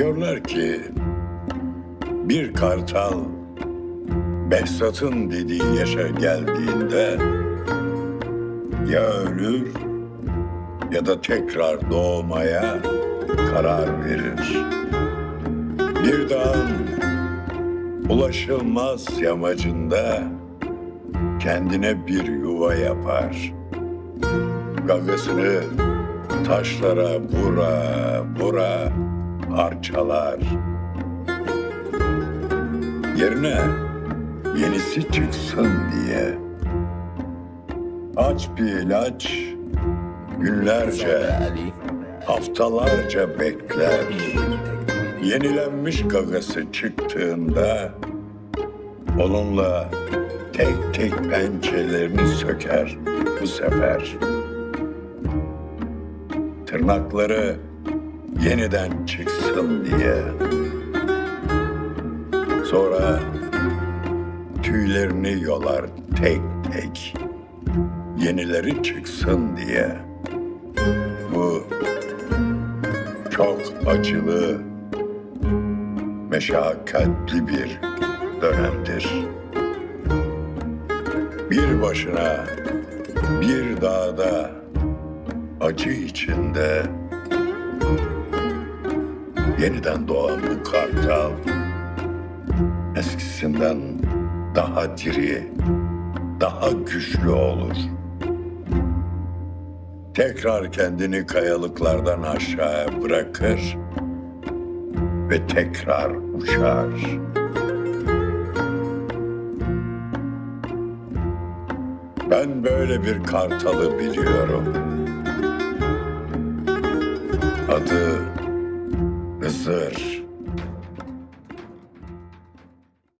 Diyorlar ki bir kartal Behzat'ın dediği yaşa geldiğinde ya ölür ya da tekrar doğmaya karar verir. Bir dağın ulaşılmaz yamacında kendine bir yuva yapar. Gagasını taşlara vura vura parçalar. Yerine yenisi çıksın diye. Aç bir ilaç günlerce, haftalarca bekler. Yenilenmiş gagası çıktığında onunla tek tek pençelerini söker bu sefer. Tırnakları yeniden çıksın diye. Sonra tüylerini yolar tek tek. Yenileri çıksın diye. Bu çok acılı, meşakkatli bir dönemdir. Bir başına bir dağda acı içinde yeniden doğan bu kartal eskisinden daha diri, daha güçlü olur. Tekrar kendini kayalıklardan aşağı bırakır ve tekrar uçar. Ben böyle bir kartalı biliyorum. Adı Zır.